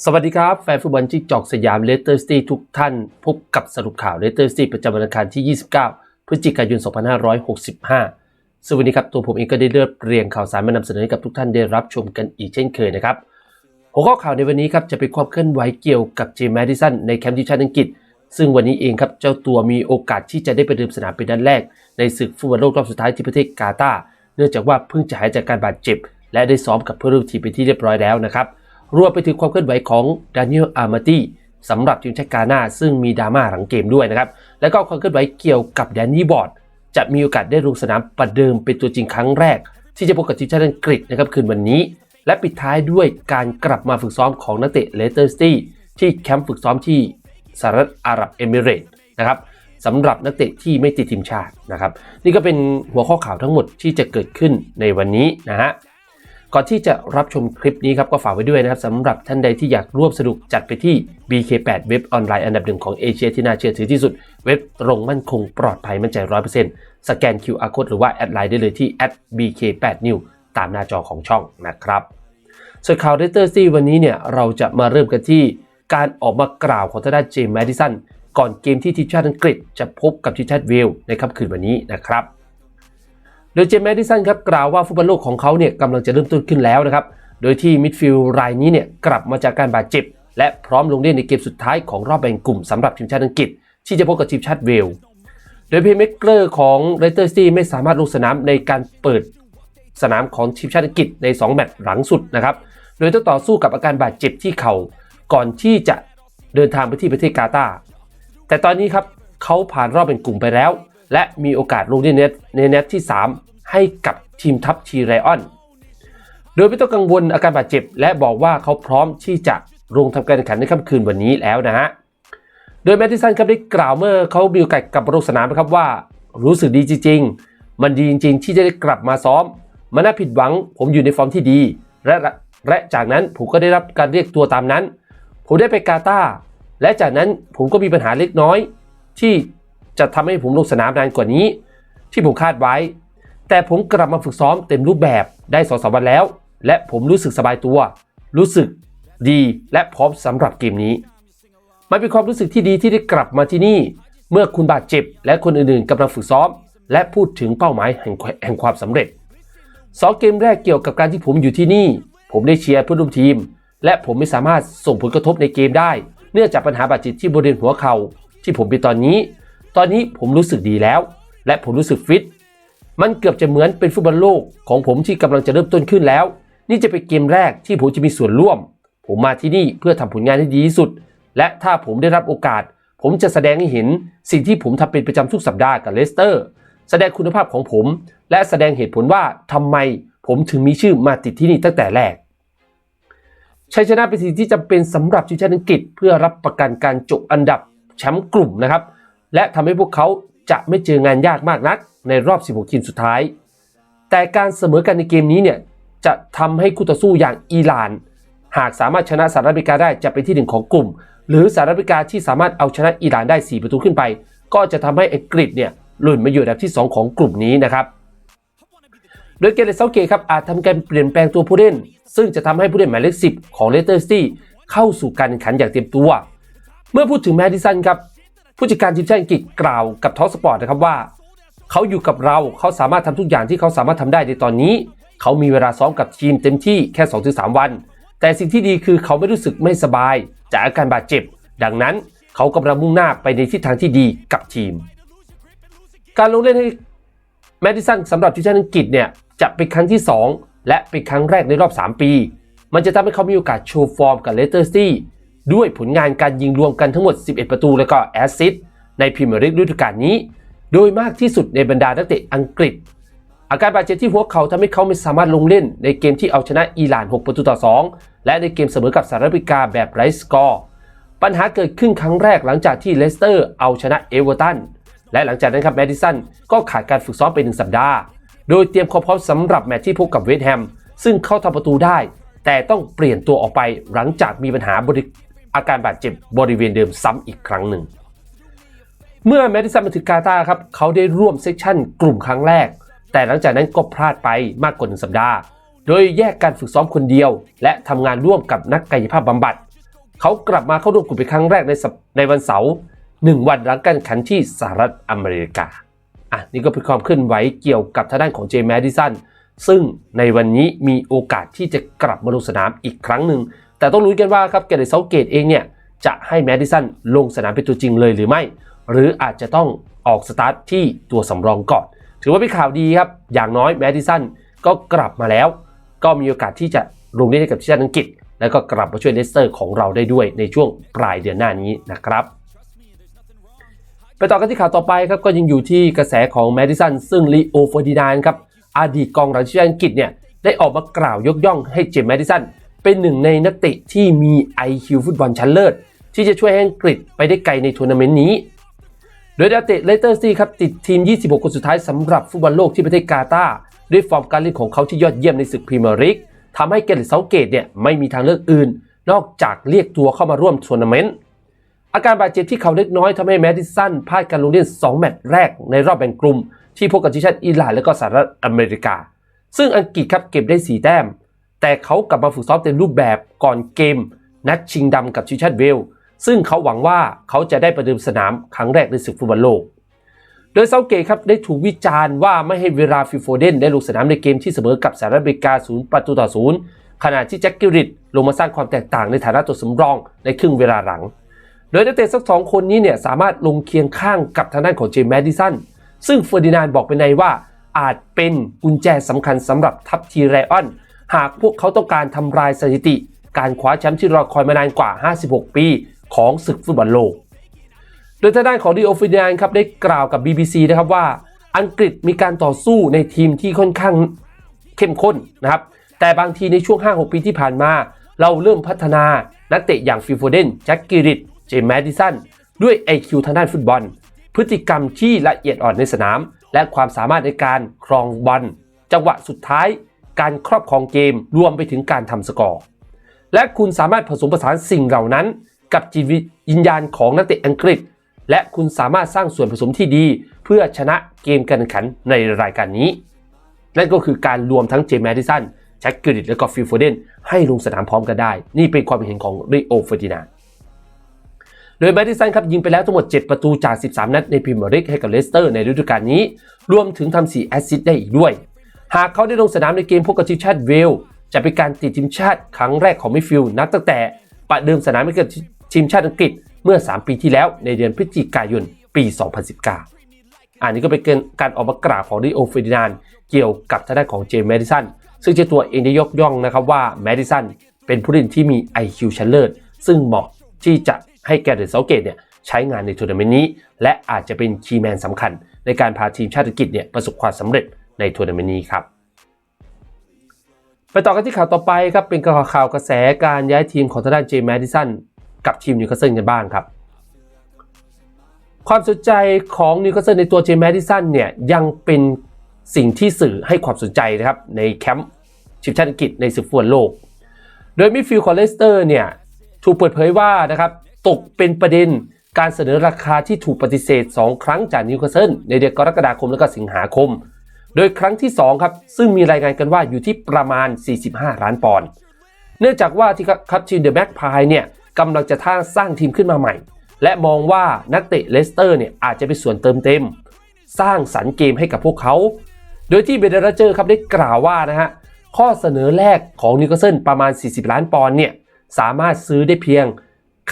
สวัสดีครับแฟนฟุตบอลที่จอกสยามเลสเตอร์ซิตี้ทุกท่านพบกับสรุปข่าวเลสเตอร์ซิตี้ประจำวันอังคารที่ 29 พฤศจิกายน 2565 ซึ่งวันนี้ครับตัวผมเองก็ได้เลือกเรียงข่าวสารมานำเสนอให้กับทุกท่านได้รับชมกันอีกเช่นเคยนะครับหัวข้อข่าวในวันนี้ครับจะเป็นความเคลื่อนไหวเกี่ยวกับเจมส์แมดิสันในแคมป์ทีมชาติอังกฤษ ซึ่งวันนี้เองครับเจ้าตัวมีโอกาสที่จะได้ไปเดิมสนามเป็นนัดแรก ในศึกฟุตบอลโลกรอบสุดท้ายที่ประเทศกาตาร์เนื่องจากว่าเพิ่งจะหายจากการบาดเจ็บ และได้ซ้อมกับเพื่อนร่วมทีมเป็นที่เรียบร้อยแล้วนะครับ รวมไปถึงความเคลื่อนไหวของดานิเอลอาร์มาตีสำหรับทีมชาติกาหน้าซึ่งมีดราม่าหลังเกมด้วยนะครับ แล้วก็ความเคลื่อนไหวเกี่ยวกับแดนนี่บอร์ดจะมีโอกาสได้ลงสนามประเดิมเป็นตัวจริงครั้งแรก ที่จะพบกับทีมชาติอังกฤษนะครับคืนวันนี้ และปิดท้ายด้วยการกลับมาฝึกซ้อมของนักเตะเลสเตอร์ซิตี้ที่แคมป์ฝึกซ้อมที่สหรัฐอาหรับเอมิเรตส์นะครับสำหรับนักเตะที่ไม่ติดทีมชาตินะครับ นี่ก็เป็นหัวข้อข่าวทั้งหมดที่จะเกิดขึ้นในวันนี้นะฮะ ก่อนที่จะรับชมคลิปนี้ครับก็ฝากไว้ด้วยนะครับสำหรับท่านใดที่อยากร่วมสนุกจัดไปที่ BK8 เว็บออนไลน์อันดับหนึ่งของเอเชียที่น่าเชื่อถือที่สุด เว็บตรงมั่นคงปลอดภัยมั่นใจ 100%สแกน QR code หรือว่าแอดไลน์ได้เลยที่ @bk8new ตามหน้าจอของช่องนะครับส่วนข่าวเรเตอร์ซีวันนี้เนี่ยเราจะมาเริ่มกันที่การออกมากล่าวของทางด้านเจมส์แมดิสันก่อนเกมที่ทีมชาติอังกฤษจะพบกับทีมชาติเวลในค่ำคืนวันนี้นะครับ โดยเจมส์แมดิสันครับกล่าวว่าฟุตบอลโลกของเขาเนี่ยกำลังจะเริ่มต้นขึ้นแล้วนะครับ โดยที่มิดฟิลด์รายนี้เนี่ยกลับมาจากการบาดเจ็บ และพร้อมลงเล่นในเกมสุดท้ายของรอบแบ่งกลุ่มสำหรับทีมชาติอังกฤษ ที่จะพบกับทีมชาติเวลส์โดยเพย์เมกเกอร์ของเรเตอร์ซีไม่สามารถลงสนามในการเปิดสนามของทีมชาติอังกฤษใน 2 แมตช์หลังสุดนะครับ โดยต้องต่อสู้กับอาการบาดเจ็บที่เข่าก่อนที่จะเดินทางไปที่ประเทศกาตาร์แต่ตอนนี้ครับเขาผ่านรอบเป็นกลุ่มไปแล้ว และมีโอกาสลงในเน็ตในเน็ตที่ 3 ให้กับทีมทัพทีไรออน โดยไม่ต้องกังวลอาการบาดเจ็บ และบอกว่าเขาพร้อมที่จะลงทำการแข่งขันในค่ำคืนวันนี้แล้วนะฮะ โดยแมตติสันครับได้กล่าวเมื่อเขามีโอกาสกลับมาลงสนามนะครับว่า รู้สึกดีจริงๆ มันดีจริง ๆ ที่จะได้กลับมาซ้อม มันน่าผิดหวัง ผมอยู่ในฟอร์มที่ดี และและจากนั้นผมก็ได้รับการเรียกตัวตามนั้น ผมได้ไปกาตาร์และจากนั้นผมก็มีปัญหาเล็กน้อย ที่ จะทำให้ผมลงสนามนานกว่านี้ ที่ผมคาดไว้ แต่ผมกลับมาฝึกซ้อมเต็มรูปแบบได้สองสามวันแล้ว และผมรู้สึกสบายตัว รู้สึกดีและพร้อมสำหรับเกมนี้ มันเป็นความรู้สึกที่ดีที่ได้กลับมาที่นี่ เมื่อคุณบาดเจ็บ และคนอื่นๆกำลังฝึกซ้อม และพูดถึงเป้าหมายแห่งหงความสำเร็จสองเกมแรกเกี่ยวกับการที่ผมอยู่ที่นี่ ผมได้เชียร์เพื่อนร่วมทีม และผมไม่สามารถส่งผลกระทบในเกมได้ เนื่องจากปัญหาบาดเจ็บที่บริเวณหัวเข่าที่ผมเป็นตอนนี้ ตอนนี้ผมรู้สึกดีแล้ว และผมรู้สึกฟิต มันเกือบจะเหมือนเป็นฟุตบอลโลกของผมที่กำลังจะเริ่มต้นขึ้นแล้ว นี่จะเป็นเกมแรกที่ผมจะมีส่วนร่วม ผมมาที่นี่เพื่อทำผลงานให้ดีที่สุด และถ้าผมได้รับโอกาส ผมจะแสดงให้เห็นสิ่งที่ผมทำเป็นประจำทุกสัปดาห์กับเลสเตอร์ แสดงคุณภาพของผม และแสดงเหตุผลว่าทำไมผมถึงมีชื่อมาติดที่นี่ตั้งแต่แรกชัยชนะเป็นสิ่งที่จำเป็นสำหรับทีมชาติอังกฤษ เพื่อรับประกันการจบอันดับแชมป์กลุ่มนะครับ และทำให้พวกเขาจะไม่เจองานยากมากนักในรอบ 16 ทีมสุดท้าย แต่การเสมอกันในเกมนี้เนี่ยจะทำให้คู่ต่อสู้อย่างอิหร่าน หากสามารถชนะสหรัฐอเมริกาได้จะเป็นที่หนึ่งของกลุ่ม หรือสหรัฐอเมริกาที่สามารถเอาชนะอิหร่านได้ 4 ประตูขึ้นไป ก็จะทำให้อังกฤษเนี่ยหล่นมาอยู่อันดับที่ 2 ของกลุ่มนี้นะครับโดยเกเรเซาเกครับอาจทำการเปลี่ยนแปลงตัวผู้เล่น ซึ่งจะทำให้ผู้เล่นหมายเลข10 ของเลสเตอร์ซิตี้เข้าสู่การแข่งขันอย่างเต็มตัว เมื่อพูดถึงแมดิสันครับ ผู้จัดการทีมชาติอังกฤษกล่าวกับทอสปอร์ตนะครับว่า เขาอยู่กับเราเขาสามารถทำทุกอย่างที่เขาสามารถทำได้ในตอนนี้ เขามีเวลาซ้อมกับทีมเต็มที่แค่ 2-3 วัน แต่สิ่งที่ดีคือเขาไม่รู้สึกไม่สบาย จากอาการบาดเจ็บ ดังนั้นเขากำลังมุ่งหน้าไปในทิศทางที่ดีกับทีม การลงเล่นให้แมดิสันสำหรับทีมชาติอังกฤษเนี่ยจะเป็นครั้งที่ 2 และเป็นครั้งแรกในรอบ 3 ปี มันจะทำให้เขามีโอกาสโชว์ฟอร์มกับเลสเตอร์ซิตี้ ด้วยผลงานการยิงรวมกันทั้งหมด 11 ประตูและก็แอสซิสต์ในพรีเมียร์ลีกฤดูกาลนี้ โดยมากที่สุดในบรรดานักเตะอังกฤษ อาการบาดเจ็บที่หัวเขาทำให้เขาไม่สามารถลงเล่น ในเกมที่เอาชนะอิหร่าน 6 ประตูต่อ 2 และในเกมเสมอกับสหรัฐอเมริกาแบบไร้สกอร์ปัญหาเกิดขึ้นครั้งแรกหลังจากที่เลสเตอร์เอาชนะเอเวอร์ตันและหลังจากนั้นครับแมดิสันก็ขาดการฝึกซ้อมไปหนึ่งสัปดาห์ โดยเตรียมความพร้อมสำหรับแมตช์ที่พบกับเวสต์แฮมซึ่งเข้าทำประตูได้ แต่ต้องเปลี่ยนตัวออกไปหลังจากมีปัญหาบริ อาการบาดเจ็บบริเวณเดิมซ้ำอีกครั้งหนึ่ง เมื่อแมดิสันมาถึงกาตาร์ครับเขาได้ร่วมเซสชั่นกลุ่มครั้งแรก แต่หลังจากนั้นก็พลาดไปมากกว่าหนึ่งสัปดาห์ โดยแยกการฝึกซ้อมคนเดียว และทำงานร่วมกับนักกายภาพบำบัดเขากลับมาเข้าร่วมกลุ่มเป็นครั้งแรกในในวันเสาร์หนึ่งวันหลังการแข่งขันที่สหรัฐอเมริกาอะนี่ก็เป็นความเคลื่อนไหวเกี่ยวกับทางด้านของเจมส์แมดิสันซึ่งในวันนี้มีโอกาสที่จะกลับมาลงสนามอีกครั้งหนึ่ง แต่ต้องรู้กันว่าครับแกเรตเซาเกตเองเนี่ยจะให้แมดิสันลงสนามเป็นตัวจริงเลยหรือไม่ หรืออาจจะต้องออกสตาร์ทที่ตัวสำรองก่อน ถือว่าเป็นข่าวดีครับ อย่างน้อยแมดิสันก็กลับมาแล้ว ก็มีโอกาสที่จะลงเล่นให้กับทีมชาติอังกฤษ แล้วก็กลับมาช่วยเลสเตอร์ของเราได้ด้วยในช่วงปลายเดือนหน้านี้นะครับไปต่อกันที่ข่าวต่อไปครับก็ยังอยู่ที่กระแสของแมดิสันซึ่งลีโอเฟอร์ดินานครับอดีตกองหลังทีมชาติอังกฤษเนี่ยได้ออกมากล่าวยกย่องให้เจมส์แมดิสัน เป็นหนึ่งในนักเตะที่มี IQ ฟุตบอลชั้นเลิศ ที่จะช่วยให้อังกฤษไปได้ไกลในทัวร์นาเมนต์นี้ โดยดาวเตะเลสเตอร์ซีครับติดทีม 26 คนสุดท้ายสำหรับฟุตบอลโลกที่ประเทศกาตาร์ด้วยฟอร์มการเล่นของเขาที่ยอดเยี่ยมในศึกพรีเมียร์ลีกทำให้เกเรตเซาเกตเนี่ยไม่มีทางเลือกอื่น นอกจากเรียกตัวเข้ามาร่วมทัวร์นาเมนต์อาการบาดเจ็บที่เขาเล็กน้อยทำให้แมดิสันพลาดการลงเล่น 2 แมตช์แรกในรอบแบ่งกลุ่ม ที่พบกับทีมชาติอิหร่านและก็สหรัฐอเมริกา ซึ่งอังกฤษครับเก็บได้ 4 แต้ม แต่เขากลับมาฝึกซ้อมเต็มรูปแบบก่อนเกม นัดชิงดำกับทีมชาติเวลส์ซึ่งเขาหวังว่าเขาจะได้ประเดิมสนามครั้งแรกในศึกฟุตบอลโลก โดยเซาเกตครับได้ถูกวิจารณ์ว่าไม่ให้เวลาฟิลโฟเดนได้ลงสนามในเกมที่เสมอกับสหรัฐอเมริกา0ประตูต่อ0ขณะที่แจ็คกิริตลงมาสร้างความแตกต่างในฐานะตัวสำรองในครึ่งเวลาหลัง โดยนักเตะสักสองคนนี้เนี่ยสามารถลงเคียงข้างกับทางด้านของเจมส์แมดิสันซึ่งเฟอร์ดินานบอกไปในว่าอาจเป็นกุญแจสำคัญสำหรับทัพทีไรออน หากพวกเขาต้องการทำลายสถิติ การคว้าแชมป์ที่รอคอยมานานกว่า 56 ปีของศึกฟุตบอลโลก โดยทางด้านของดีโอฟินานครับได้กล่าวกับ BBC นะครับว่า อังกฤษมีการต่อสู้ในทีมที่ค่อนข้างเข้มข้นนะครับ แต่บางทีในช่วง 5-6 ปีที่ผ่านมา เราเริ่มพัฒนานักเตะอย่างฟิลโฟเดนแจ็คกิริตเจมส์แมดิสันด้วย IQ ทางด้านฟุตบอล พฤติกรรมที่ละเอียดอ่อนในสนาม และความสามารถในการครองบอลจังหวะสุดท้าย การครอบครองเกมรวมไปถึงการทำสกอร์ และคุณสามารถผสมผสานสิ่งเหล่านั้น กับจิตวิญญาณของนักเตะอังกฤษ และคุณสามารถสร้างส่วนผสมที่ดี เพื่อชนะเกมการแข่งขันในรายการนี้ นั่นก็คือการรวมทั้งเจมส์แมดิสันแจ็คกริตและก็ฟิลโฟเดนให้ลงสนามพร้อมกันได้ นี่เป็นความเห็นของริโอเฟอร์ดินานด์โดยแมดิสันครับยิงไปแล้วทั้งหมด 7 ประตูจาก 13 นัดในพรีเมียร์ลีกให้กับเลสเตอร์ในฤดูกาลนี้ รวมถึงทำ4แอสซิสต์ได้อีกด้วย หากเขาได้ลงสนามในเกมพบกับทีมชาติเวลส์จะเป็นการติดทีมชาติครั้งแรกของมิฟิลนับตั้งแต่ประเดิมสนามให้กับทีมชาติอังกฤษเมื่อ 3 ปีที่แล้วในเดือนพฤศจิกายนปี 2019 อันนี้ก็เป็นการออกมากล่าวของดิโอเฟรดินานเกี่ยวกับทางด้านของเจมส์แมดิสันซึ่งเจ้าตัวเองได้ยกย่องนะครับว่าแมดิสันเป็นผู้เล่นที่มี IQ ชั้นเลิศซึ่งเหมาะที่จะให้แกเดนเซาเกตเนี่ยใช้งานในทัวร์นาเมนต์นี้ และอาจจะเป็นคีย์แมนสำคัญในการพาทีมชาติอังกฤษเนี่ยประสบความสำเร็จ ในทัวร์นาเมนต์นี้ครับ ไปต่อกันที่ข่าวต่อไปครับ เป็นข่าวกระแสการย้ายทีมของทางด้านเจมส์แมดิสันกับทีมนิวคาสเซิลกันบ้างครับ ความสนใจของนิวคาสเซิลในตัวเจมส์แมดิสันเนี่ยยังเป็นสิ่งที่สื่อให้ความสนใจนะครับในแคมป์ทีมชาติอังกฤษในศึกฟุตบอลโลก โดยมิฟิลด์ขอเลสเตอร์เนี่ยถูกเปิดเผยว่านะครับตกเป็นประเด็นการเสนอราคาที่ถูกปฏิเสธ 2 ครั้งจากนิวคาสเซิลในเดือนกรกฎาคมและก็สิงหาคม โดยครั้งที่2ครับซึ่งมีรายงานกันว่าอยู่ที่ประมาณ 45 ล้านปอนด์เนื่องจากว่าที่ครับทีมเดอะแม็กพายเนี่ยกำลังจะท่าสร้างทีมขึ้นมาใหม่ และมองว่านักเตะเลสเตอร์เนี่ยอาจจะเป็นส่วนเติมเต็ม สร้างสรรค์เกมให้กับพวกเขา โดยที่เบเดราเจอร์ครับได้กล่าวว่านะฮะข้อเสนอแรกของนิวคสเซิลประมาณ 40 ล้านปอนด์เนี่ยสามารถซื้อได้เพียง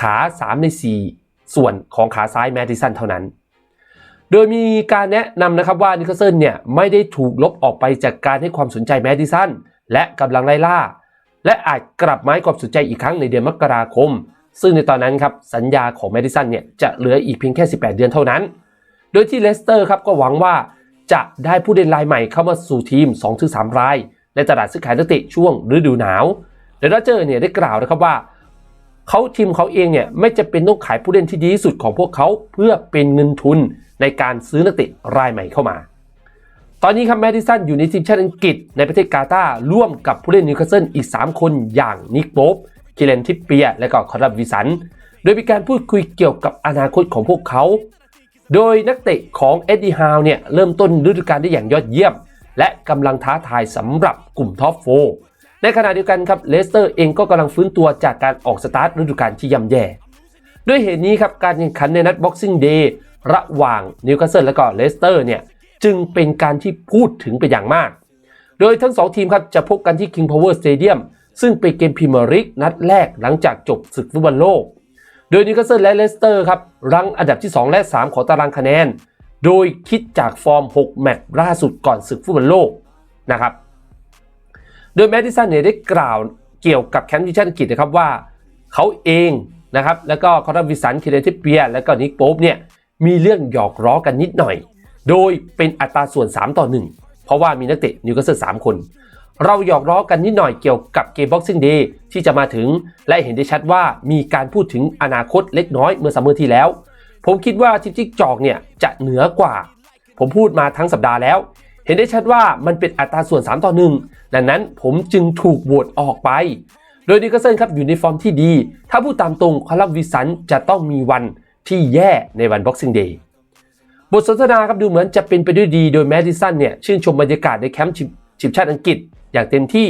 ขา 3 ใน 4 ส่วนของขาซ้ายแมดิสันเท่านั้น โดยมีการแนะนำนะครับว่านิคาสเซิลเนี่ยไม่ได้ถูกลบออกไปจากการให้ความสนใจแมดิสันและกำลังไล่ล่า และอาจกลับมาให้ความสนใจอีกครั้งในเดือนมกราคม ซึ่งในตอนนั้นครับสัญญาของแมดิสันเนี่ยจะเหลืออีกเพียงแค่ 18 เดือนเท่านั้น โดยที่เลสเตอร์ครับก็หวังว่าจะได้ผู้เล่นรายใหม่เข้ามาสู่ทีม 2-3 ราย ในตลาดซื้อขายนักเตะช่วงฤดูหนาวเดนเจอร์เนี่ยได้กล่าวนะครับว่า เขาทีมเขาเองเนี่ยไม่จะเป็นต้องขายผู้เล่นที่ดีที่สุดของพวกเขาเพื่อเป็นเงินทุนในการซื้อนักเตะรายใหม่เข้ามา ตอนนี้ครับแมดิสันอยู่ในทีมชาติอังกฤษในประเทศกาตาร์ร่วมกับผู้เล่นนิวคาสเซิลอีก 3 คนอย่างนิกโป๊บคิเลนทิปเปีย และก็คอร์ดับวิสัน โดยมีการพูดคุยเกี่ยวกับอนาคตของพวกเขา โดยนักเตะของเอ็ดดี้ฮาวเนี่ยเริ่มต้นฤดูกาลได้อย่างยอดเยี่ยม และกำลังท้าทายสำหรับกลุ่มท็อปโฟ ในขณะเดียวกันครับเลสเตอร์เองก็กำลังฟื้นตัวจากการออกสตาร์ทฤดูกาลที่ย่ำแย่ ด้วยเหตุนี้ครับการแข่งขันในนัด Boxing Day ระหว่างนิวคาสเซิลและก็เลสเตอร์เนี่ยจึงเป็นการที่พูดถึงไปอย่างมาก โดยทั้ง2ทีมครับจะพบกันที่ King Power Stadium ซึ่งเป็นเกมพรีเมียร์ลีกนัดแรกหลังจากจบศึกฟุตบอลโลก โดยนิวคาสเซิลและเลสเตอร์ครับรั้งอันดับที่ 2 และ 3 ของตารางคะแนน โดยคิดจากฟอร์ม 6 แมตช์ล่าสุดก่อนศึกฟุตบอลโลกนะครับ โดยแมดดิสันเนี่ยได้กล่าวเกี่ยวกับแคมป์ทีมชาติอังกฤษนะครับว่าเขาเองนะครับแล้วก็คอร์วิสันคิเดติเปีย แล้วก็นิกโป๊ปเนี่ยมีเรื่องหยอกล้อกันนิดหน่อย โดยเป็นอัตราส่วน 3 ต่อ 1 เพราะว่ามีนักเตะนิวคาสเซิล3คน เราหยอกล้อกันนิดหน่อยเกี่ยวกับเกม Boxing Day ที่จะมาถึง และเห็นได้ชัดว่ามีการพูดถึงอนาคตเล็กน้อยเมื่อซัมเมอร์ที่แล้ว ผมคิดว่าทิปจิกจอกเนี่ยจะเหนือกว่า ผมพูดมาทั้งสัปดาห์แล้ว เห็นได้ชัดว่ามันเป็นอัตราส่วน 3 ต่อ 1 ดังนั้นผมจึงถูกโหวตออกไป โดยนิวคาสเซิลครับอยู่ในฟอร์มที่ดี ถ้าพูดตามตรงคาร์ลวิสันจะต้องมีวันที่แย่ในวัน Boxing Day บทสนทนาครับดูเหมือนจะเป็นไปด้วยดีโดยแมดดิสันเนี่ยชื่นชมบรรยากาศในแคมป์ทีมชาติอังกฤษอย่างเต็มที่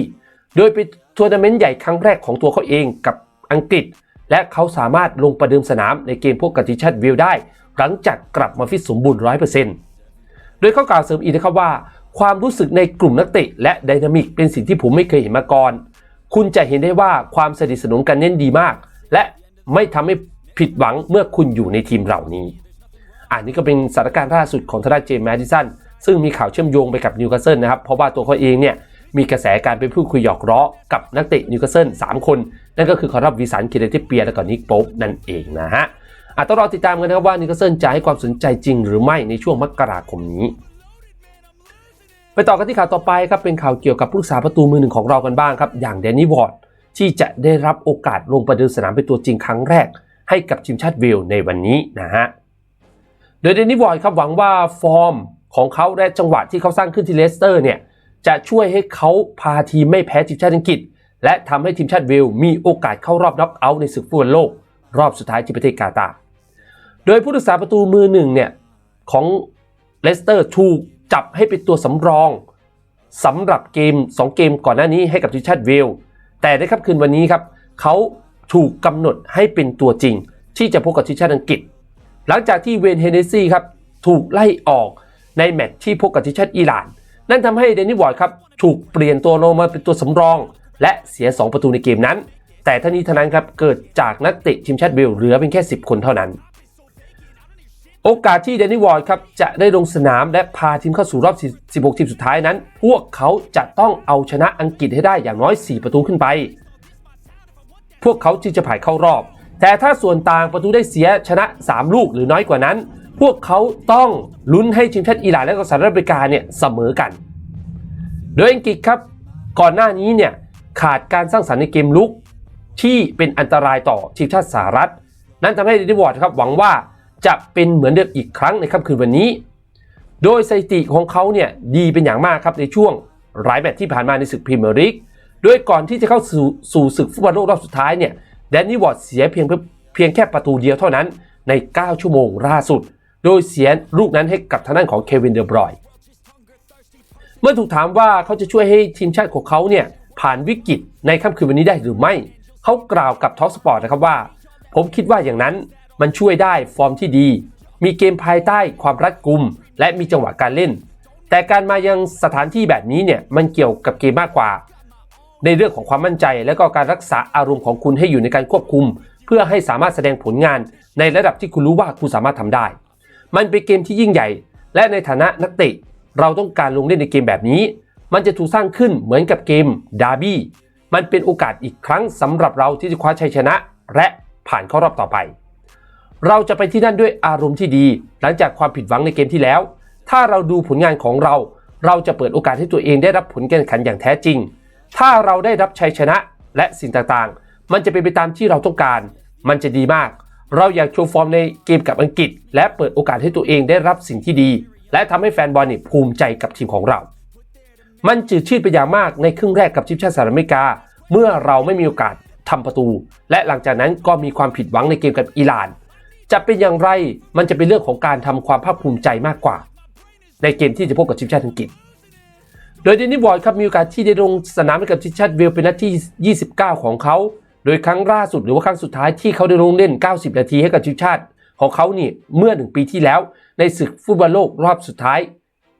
โดยเป็นทัวร์นาเมนต์ใหญ่ครั้งแรกของตัวเขาเองกับอังกฤษ และเขาสามารถลงประเดิมสนามในเกมพวกกับทีมชาติเวลได้ หลังจากกลับมาฟิตสมบูรณ์100% โดยเขากล่าวเสริมอีกนะครับว่า ความรู้สึกในกลุ่มนักเตะและไดนามิกเป็นสิ่งที่ผมไม่เคยเห็นมาก่อน คุณจะเห็นได้ว่าความสนิทสนมกันเน้นดีมาก และไม่ทำให้ผิดหวังเมื่อคุณอยู่ในทีมเหล่านี้ อันนี้ก็เป็นสถานการณ์ล่าสุดของทางด้านเจมส์แมดิสันซึ่งมีข่าวเชื่อมโยงไปกับนิวคาสเซิลนะครับ เพราะว่าตัวเขาเองเนี่ยมีกระแสการไปพูดคุยหยอกล้อกับนักเตะนิวคาสเซิล3คน นั่นก็คือคอรับวิสันเคเดติเปียและก็นิกโป๊ปนั่นเองนะฮะ อาจต้องรอติดตามกันนะครับว่านิวคาสเซิลจะให้ความสนใจจริงหรือไม่ในช่วงมกราคมนี้ ไปต่อกันที่ข่าวต่อไปครับเป็นข่าวเกี่ยวกับผู้รักษาประตูมือหนึ่งของเรากันบ้างครับอย่างแดนนี่วอร์ดที่จะได้รับโอกาสลงประเดิมสนามเป็นตัวจริงครั้งแรก ให้กับทีมชาติเวลในวันนี้นะฮะโดยเดนนี่วอร์ดครับหวังว่าฟอร์มของเขาและจังหวะที่เขาสร้างขึ้นที่เลสเตอร์เนี่ยจะช่วยให้เขาพาทีมไม่แพ้ทีมชาติอังกฤษ และทำให้ทีมชาติเวลมีโอกาสเข้ารอบน็อกเอาท์ในศึกฟุตบอลโลก รอบสุดท้ายที่ประเทศกาตาร์ โดยผู้รักษาประตูมือหนึ่งเนี่ยของเลสเตอร์ถูกจับให้เป็นตัวสำรองสำหรับเกม 2 เกมก่อนหน้านี้ให้กับทีมชาติเวล แต่ในค่ำคืนวันนี้ครับเขาถูกกำหนดให้เป็นตัวจริง ที่จะพบกับทีมชาติอังกฤษ หลังจากที่เวนเฮเนซี่ครับถูกไล่ออกในแมตช์ที่พบกับทีมชาติอิหร่าน นั่นทำให้เดนนี่วอร์ดครับถูกเปลี่ยนตัวลงมาเป็นตัวสำรอง และเสีย 2 ประตูในเกมนั้น แต่ทั้งนี้ทั้งนั้นครับเกิดจากนักเตะทีมชาติเวลเหลือเพียงแค่ 10 คนเท่านั้น โอกาสที่เดนนี่วอร์ดครับจะได้ลงสนามและพาทีมเข้าสู่รอบ 16 ทีมสุดท้ายนั้น พวกเขาจะต้องเอาชนะอังกฤษให้ได้อย่างน้อย 4 ประตูขึ้นไป พวกเขาจึงจะผ่านเข้ารอบ แต่ถ้าส่วนต่างประตูได้เสียชนะ 3 ลูกหรือน้อยกว่านั้น พวกเขาต้องลุ้นให้ทีมชาติอิหร่านและก็สหรัฐอเมริกาเนี่ยเสมอกัน โดยอังกฤษครับก่อนหน้านี้เนี่ยขาดการสร้างสรรค์ในเกมลุกที่เป็นอันตรายต่อทีมชาติสหรัฐ นั่นทำให้เดนนิวอร์ดครับหวังว่า จะเป็นเหมือนเดิมอีกครั้งในค่ำคืนวันนี้ โดยสถิติของเขาเนี่ยดีเป็นอย่างมากครับในช่วงหลายแมตช์ที่ผ่านมาในศึกพรีเมียร์ลีกโดยก่อนที่จะเข้าสู่สู่ศึกฟุตบอลโลกรอบสุดท้ายเนี่ยแดนนี่วอร์ดเสียเพียงเพียงแค่ประตูเดียวเท่านั้นใน 9 ชั่วโมงล่าสุด โดยเสียลูกนั้นให้กับทางด้านของเควินเดอบรอยเมื่อถูกถามว่าเขาจะช่วยให้ทีมชาติของเขาเนี่ยผ่านวิกฤตในค่ำคืนวันนี้ได้หรือไม่ เขากล่าวกับท็อกสปอร์ตนะครับว่า ผมคิดว่าอย่างนั้น มันช่วยได้ฟอร์มที่ดี มีเกมภายใต้ความรัดกุม และมีจังหวะการเล่น แต่การมายังสถานที่แบบนี้เนี่ยมันเกี่ยวกับเกมมากกว่า ในเรื่องของความมั่นใจและก็การรักษาอารมณ์ของคุณให้อยู่ในการควบคุม เพื่อให้สามารถแสดงผลงาน ในระดับที่คุณรู้ว่าคุณสามารถทำได้ มันเป็นเกมที่ยิ่งใหญ่ และในฐานะนักเตะเราต้องการลงเล่นในเกมแบบนี้ มันจะถูกสร้างขึ้นเหมือนกับเกมดาร์บี้มันเป็นโอกาสอีกครั้งสำหรับเราที่จะคว้าชัยชนะ และผ่านเข้ารอบต่อไป เราจะไปที่นั่นด้วยอารมณ์ที่ดี หลังจากความผิดหวังในเกมที่แล้ว ถ้าเราดูผลงานของเรา เราจะเปิดโอกาสให้ตัวเองได้รับผลการแข่งขันอย่างแท้จริง ถ้าเราได้รับชัยชนะและสิ่งต่างๆ มันจะเป็นไปตามที่เราต้องการ มันจะดีมาก เราอยากโชว์ฟอร์มในเกมกับอังกฤษ และเปิดโอกาสให้ตัวเองได้รับสิ่งที่ดี และทำให้แฟนบอลนี่ภูมิใจกับทีมของเรา มันจืดชืดไปอย่างมากในครึ่งแรกกับทีมชาติสหรัฐอเมริกา เมื่อเราไม่มีโอกาสทำประตู และหลังจากนั้นก็มีความผิดหวังในเกมกับอิหร่าน จะเป็นอย่างไรมันจะเป็นเรื่องของการทำความภาคภูมิใจมากกว่า ในเกมที่จะพบกับทีมชาติอังกฤษ โดยเดนนิสวอร์ดครับมีโอกาสที่ได้ลงสนามให้กับทีมชาติเวลเป็นนัดที่ 29 ของเขา โดยครั้งล่าสุดหรือว่าครั้งสุดท้ายที่เขาได้ลงเล่น 90 นาทีให้กับทีมชาติของเขานี่เมื่อหนึ่งปีที่แล้ว ในศึกฟุตบอลโลกรอบสุดท้าย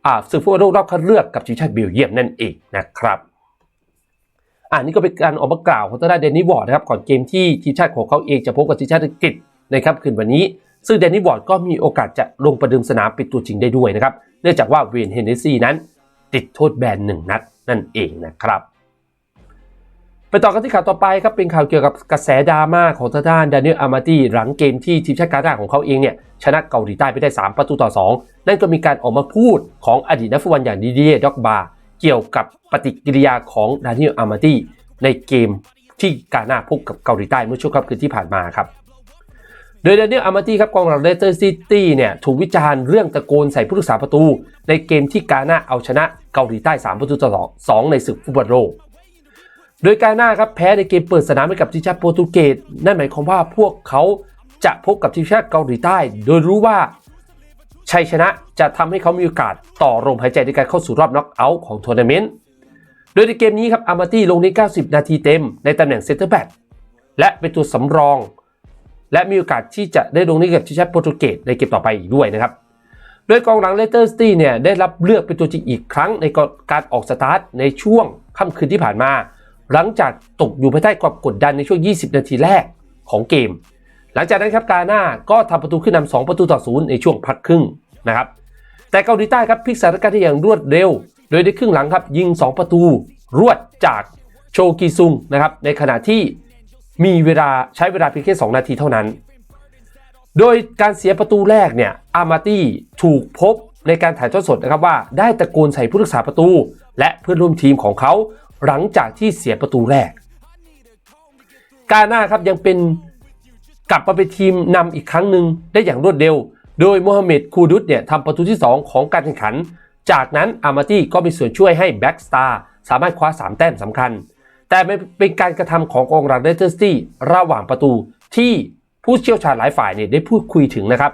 อ่าศึกฟุตบอลโลกรอบคัดเลือกกับทีมชาติเบลเยียมนั่นเองนะครับอ่านี่ก็เป็นการออกมากล่าวของทางด้านเดนนิสวอร์ดนะครับก่อนเกมที่ทีมชาติของเขาเองจะพบกับทีมชาติอังกฤษ ในค่ำคืนวันนี้ ซึ่งเดนนิสวอร์ดก็มีโอกาสจะลงประเดิมสนามเป็นตัวจริงได้ด้วยนะครับ เนื่องจากว่าเวนเฮนเนซี่นั้น ติดโทษแบนหนึ่งนัดนั่นเองนะครับไปต่อกันที่ข่าวต่อไปครับเป็นข่าวเกี่ยวกับกระแสดราม่าของทางด้านดานิเอลอามาตีหลังเกมที่ทีมชาติกาตาร์ของเขาเองเนี่ยชนะเกาหลีใต้ไปได้ 3 ประตูต่อ 2 นั่นก็มีการออกมาพูดของอดีตนักฟุตบอลอย่างดีเดียด็อกบาเกี่ยวกับปฏิกิริยาของดานิเอลอามาตีในเกมที่กาหน้าพบกับเกาหลีใต้เมื่อช่วงค่ำคืนที่ผ่านมาครับ โดยดนเอลอามาตี้ครับกองหลังเลสเตอร์ซิตี้เนี่ยถูกวิจารณ์เรื่องตะโกนใส่ผู้รักษาประตู ในเกมที่กาหน้าเอาชนะเกาหลีใต้ 3 ประตูต่อ2ในศึกฟุตบอลโลกโดยกาหน้าครับแพ้ในเกมเปิดสนามให้กับทีมชาติโปรตุเกสนั่นหมายความว่าพวกเขาจะพบกับทีมชาติเกาหลีใต้ โดยรู้ว่าชัยชนะจะทำให้เขามีโอกาสต่อลมหายใจในการเข้าสู่รอบน็อกเอาท์ของทัวร์นาเมนต์โดยในเกมนี้ครับอามาตี้ลงใน 90 นาทีเต็มในตำแหน่งเซนเตอร์แบ็กและเป็นตัวสำรอง และมีโอกาสที่จะได้ลงในกับทีมชาติโปรตุเกสในเกมต่อไปอีกด้วยนะครับโดยกองหลังเลสเตอร์ซิตี้เนี่ยได้รับเลือกเป็นตัวจริงอีกครั้งในการออกสตาร์ทในช่วงค่ำคืนที่ผ่านมา หลังจากตกอยู่ภายใต้ความกดดันในช่วง 20 นาทีแรกของเกม หลังจากนั้นครับกาหน้าก็ทำประตูขึ้นนำ2ประตูต่อศูนย์ในช่วงพักครึ่งนะครับแต่เกาหลีใต้ครับพลิกสถานการณ์ได้อย่างรวดเร็ว โดยในครึ่งหลังครับยิง 2 ประตู รวดจากโชกีซุงนะครับในขณะที่ มีเวลาใช้เวลาเพียงแค่ 2 นาทีเท่านั้น โดยการเสียประตูแรกเนี่ยอามาตี้ถูกพบในการถ่ายทอดสดนะครับว่าได้ตะโกนใส่ผู้รักษาประตู และเพื่อนร่วมทีมของเขาหลังจากที่เสียประตูแรก กาหน้าครับยังเป็นกลับมาเป็นทีมนำอีกครั้งหนึ่งได้อย่างรวดเร็ว โดยโมฮัมเหม็ดคูดุสเนี่ยทำประตูที่ 2 ของการแข่งขัน จากนั้นอามาตี้ก็มีส่วนช่วยให้แบ็กสตาร์สามารถคว้า 3 แต้มสำคัญ แต่เป็นการกระทำของกองหลังเลสเตอร์ซิตี้ระหว่างประตูที่ผู้เชี่ยวชาญหลายฝ่ายเนี่ยได้พูดคุยถึงนะครับ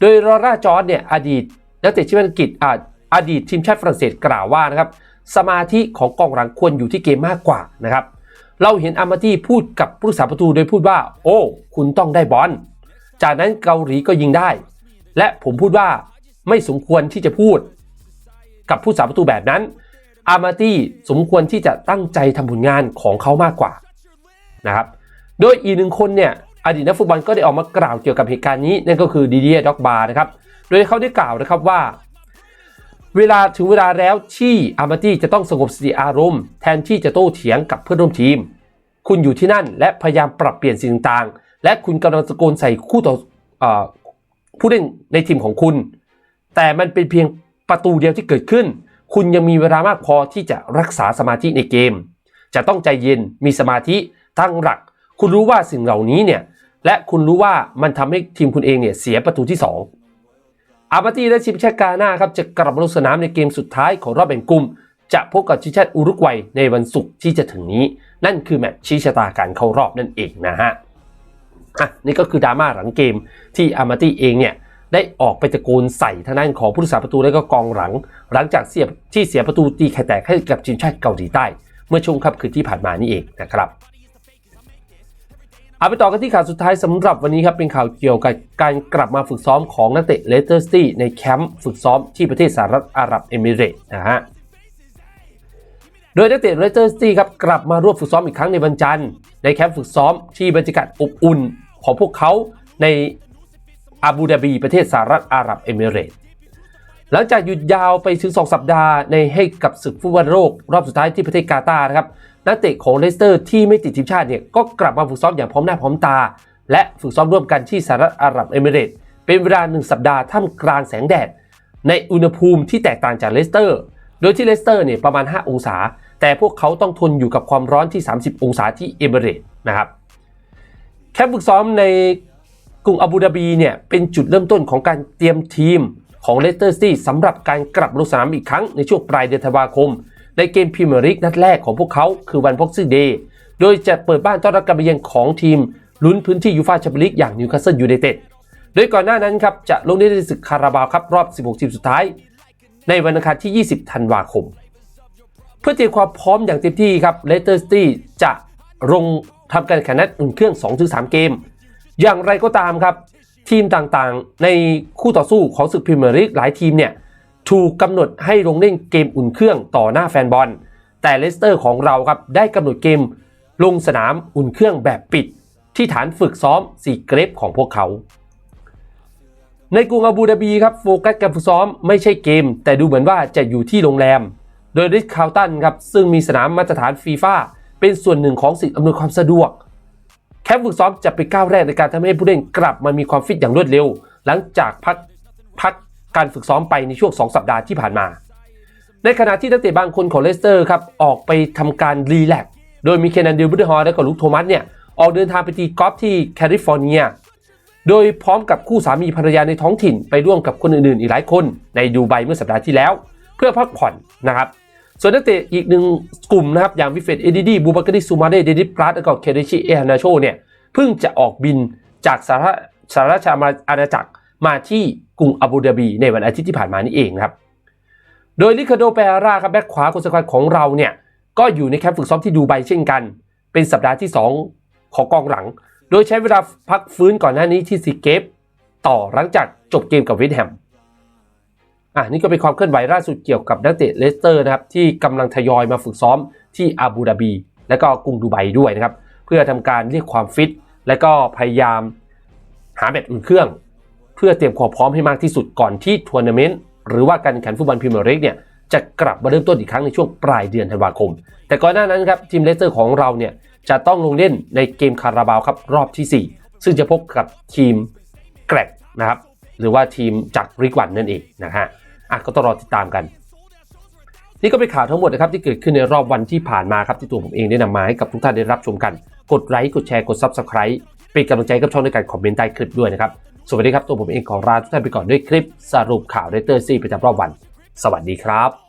โดยรอร่าจอร์ดเนี่ยอดีตนักเตะทีมอังกฤษอาอดีตทีมชาติฝรั่งเศสกล่าวว่านะครับสมาธิของกองหลังควรอยู่ที่เกมมากกว่านะครับเราเห็นอามาตี้พูดกับผู้รักษาประตูโดยพูดว่า โอ้ คุณต้องได้บอลจากนั้นเกาหลีก็ยิงได้ และผมพูดว่าไม่สมควรที่จะพูด กับผู้รักษาประตูแบบนั้น อามาตี้สมควรที่จะตั้งใจทำผลงานของเขามากกว่านะครับ โดยอีกหนึ่งคนเนี่ยอดีตนักฟุตบอลก็ได้ออกมากล่าวเกี่ยวกับเหตุการณ์นี้นั่นก็คือดีเดียด็อกบาร์นะครับ โดยเขาได้กล่าวนะครับว่า เวลาถึงเวลาแล้วที่อามาตี้จะต้องสงบสติอารมณ์ แทนที่จะโต้เถียงกับเพื่อนร่วมทีม คุณอยู่ที่นั่นและพยายามปรับเปลี่ยนสิ่งต่างๆ และคุณกำลังตะโกนใส่คู่ต่อเออผู้เล่นในทีมของคุณ แต่มันเป็นเพียงประตูเดียวที่เกิดขึ้น คุณยังมีเวลามากพอที่จะรักษาสมาธิในเกม จะต้องใจเย็นมีสมาธิตั้งหลัก คุณรู้ว่าสิ่งเหล่านี้เนี่ยและคุณรู้ว่ามันทำให้ทีมคุณเองเนี่ยเสียประตูที่ 2 อามาตีและทีมชาติกาหน้าครับจะกลับมาลงสนามในเกมสุดท้ายของรอบแบ่งกลุ่ม จะพบกับทีมชาติอุรุกวัยในวันศุกร์ที่จะถึงนี้ นั่นคือแมตช์ชี้ชะตาการเข้ารอบนั่นเองนะฮะอะนี่ก็คือดราม่าหลังเกมที่อามาตีเองเนี่ย ได้ออกไปตะโกนใส่ทางด้านของผู้รักษาประตูและก็กองหลัง หลังจากเสียบที่เสียประตูตีไข่แตกให้กับทีมชาติเกาหลีใต้ เมื่อช่วงค่ำคืนที่ผ่านมานี่เองนะครับเอาไปต่อกันที่ข่าวสุดท้ายสำหรับวันนี้ครับเป็นข่าวเกี่ยวกับการกลับมาฝึกซ้อมของนักเตะเลสเตอร์ซิตี้ในแคมป์ฝึกซ้อมที่ประเทศสหรัฐอาหรับเอมิเรต์นะฮะโดยนักเตะเลสเตอร์ซิตี้ครับกลับมาร่วมฝึกซ้อมอีกครั้งในวันจันทร์ในแคมป์ฝึกซ้อมที่บรรยากาศอบอุ่นของพวกเขาใน อาบูดาบีประเทศสหรัฐอาหรับเอมิเรตส์หลังจากหยุดยาวไปถึง 2 สัปดาห์ในให้กับศึกฟุตบอลโลกรอบสุดท้ายที่ประเทศกาตาร์นะครับนักเตะของเลสเตอร์ที่ไม่ติดทีมชาติเนี่ยก็กลับมาฝึกซ้อมอย่างพร้อมหน้าพร้อมตา และฝึกซ้อมร่วมกันที่สหรัฐอาหรับเอมิเรตส์เป็นเวลาหนึ่งสัปดาห์ท่ามกลางแสงแดด ในอุณหภูมิที่แตกต่างจากเลสเตอร์ โดยที่เลสเตอร์เนี่ยประมาณ 5 องศา แต่พวกเขาต้องทนอยู่กับความร้อนที่ 30 องศาที่เอมิเรตส์นะครับแคมป์ฝึกซ้อมใน กรุงอาบูดาบีเนี่ยเป็นจุดเริ่มต้นของการเตรียมทีมของเลสเตอร์ซิตี้สำหรับการกลับลงสนามอีกครั้งในช่วงปลายเดือนธันวาคม ในเกมพรีเมียร์ลีกนัดแรกของพวกเขาคือวันพ็อกซี่เดย์โดยจะเปิดบ้านต้อนรับการมาเยือนของทีมลุ้นพื้นที่ยูฟ่าแชมเปี้ยนลีกอย่างนิวคาสเซิลยูไนเต็ดโดยก่อนหน้านั้นครับจะลงเล่นในศึกคาราบาวครับรอบ 16 ทีมสุดท้าย ในวันอังคารที่ 20 ธันวาคม เพื่อเตรียมความพร้อมอย่างเต็มที่ครับเลสเตอร์ซิตี้จะลงทำการแข่งขันอุ่นเครื่อง 2-3 เกม อย่างไรก็ตามครับ ทีมต่างๆ ในคู่ต่อสู้ของศึกพรีเมียร์ลีกหลายทีมเนี่ยถูกกำหนดให้ลงเล่นเกมอุ่นเครื่องต่อหน้าแฟนบอล แต่เลสเตอร์ของเราครับได้กำหนดเกมลงสนามอุ่นเครื่องแบบปิด ที่ฐานฝึกซ้อมสีเกรฟของพวกเขา ในกรุงอาบูดาบีครับโฟกัสการฝึกซ้อมไม่ใช่เกม แต่ดูเหมือนว่าจะอยู่ที่โรงแรม โดยริชคาร์ลตันครับซึ่งมีสนามมาตรฐานฟีฟ่าเป็นส่วนหนึ่งของสิ่งอำนวยความสะดวก แคมป์ฝึกซ้อมจะเป็นก้าวแรกในการทำให้ผู้เล่นกลับมามีความฟิตอย่างรวดเร็ว หลังจากพักพักการฝึกซ้อมไปในช่วง 2 สัปดาห์ที่ผ่านมา ในขณะที่นักเตะบางคนของเลสเตอร์ครับออกไปทำการรีแลกซ์โดยมีเคนนันดิลบุตฮอร์และก็ลุคโทมัสเนี่ยออกเดินทางไปตีกอล์ฟที่แคลิฟอร์เนีย โดยพร้อมกับคู่สามีภรรยาในท้องถิ่น ไปร่วมกับคนอื่นๆ อีกหลายคนในดูไบเมื่อสัปดาห์ที่แล้ว เพื่อพักผ่อนนะครับ ส่วนนักเตะอีกหนึ่งกลุ่มนะครับ อย่างวิเฟตเอดิดีบูบากาดิซูมาเดเดนิปราสและก็เคเดชิเอฮานาโชเนี่ยเพิ่งจะออกบินจากสหรัฐสหราชอาณาจักรมาที่กรุงอาบูดาบีในวันอาทิตย์ที่ผ่านมานี่เองครับ โดยลิคาโดเปอาร่าครับแบ็คขวาคนสำคัญของเราเนี่ยก็อยู่ในแคมป์ฝึกซ้อมที่ดูไบเช่นกัน เป็นสัปดาห์ที่ 2 ของกองหลัง โดยใช้เวลาพักฟื้นก่อนหน้านี้ที่ซีเกฟต่อหลังจากจบเกมกับเวสต์แฮม อะนี่ก็เป็นความเคลื่อนไหวล่าสุดเกี่ยวกับนักเตะเลสเตอร์นะครับที่กำลังทยอยมาฝึกซ้อมที่อาบูดาบี และก็กรุงดูไบด้วยนะครับเพื่อทำการเรียกความฟิต และก็พยายามหาแมตอุ่นเครื่อง เพื่อเตรียมความพร้อมให้มากที่สุดก่อนที่ทัวร์นาเมนต์หรือว่าการแข่งขันฟุตบอลพรีเมียร์ลีกเนี่ยจะกลับมาเริ่มต้นอีกครั้งในช่วงปลายเดือนธันวาคม แต่ก่อนหน้านั้นครับทีมเลสเตอร์ของเราเนี่ยจะต้องลงเล่นในเกมคาราบาวครับรอบที่ 4 ซึ่งจะพบกับทีมแกรกนะครับหรือว่าทีมจากริกวันนั่นเองนะฮะ อะก็ต้องรอติดตามกัน นี่ก็เป็นข่าวทั้งหมดนะครับที่เกิดขึ้นในรอบวันที่ผ่านมาครับที่ตัวผมเองได้นำมาให้กับทุกท่านได้รับชมกัน กดไลค์กดแชร์กด Subscribe เป็นกำลังใจกับช่องในการคอมเมนต์ใต้คลิปด้วยนะครับสวัสดีครับตัวผมเองขอลาทุกท่านไปก่อนด้วยคลิปสรุปข่าวเรเตอร์ซีประจำรอบวัน สวัสดีครับ